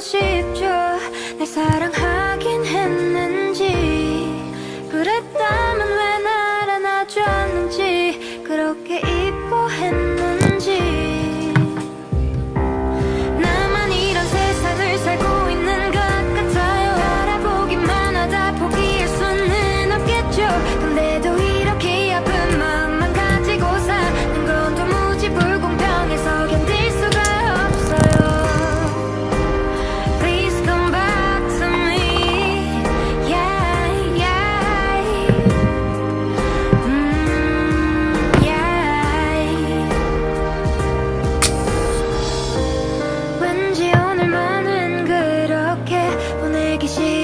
싶죠. 내 사랑 心。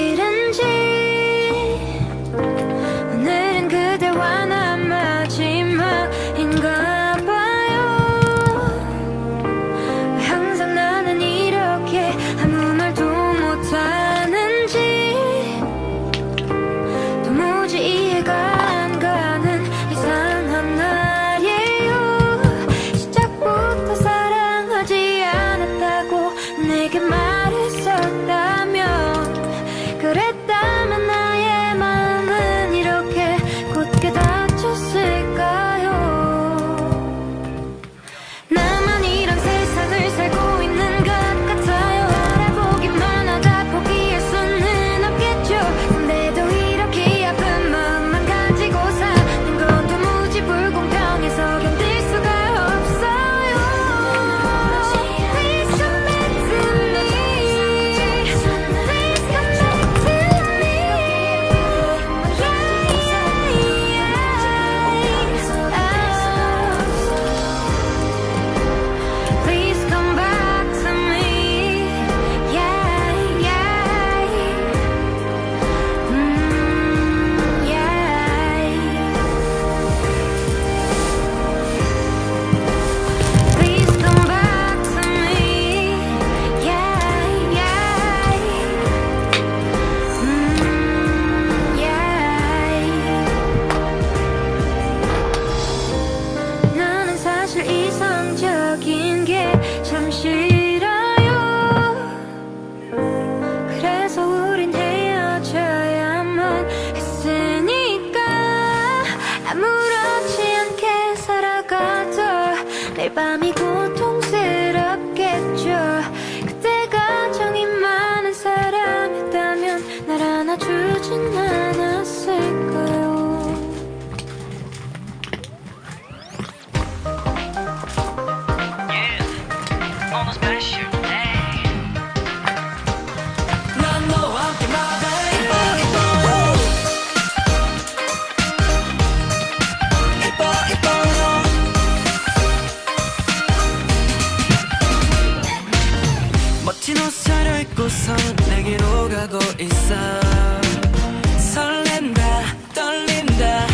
Bye, Bami. Cool. 멋진 옷 차려입고서 내게로 가고 있어. 설렌다 떨린다.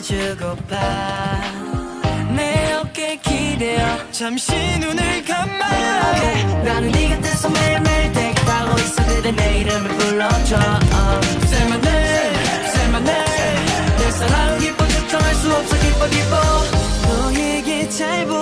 다 꺼내주고파. 내 어깨 기대어. 잠시 눈을 감아. 나는 네 곁에서 매일매일 대기하고 있어. 그대 내 이름을 불러줘. 쓸만해 쓸만해. 내 사랑 기뻐. 주청할 수 없어. 기뻐 기뻐. 너에게 잘 싶어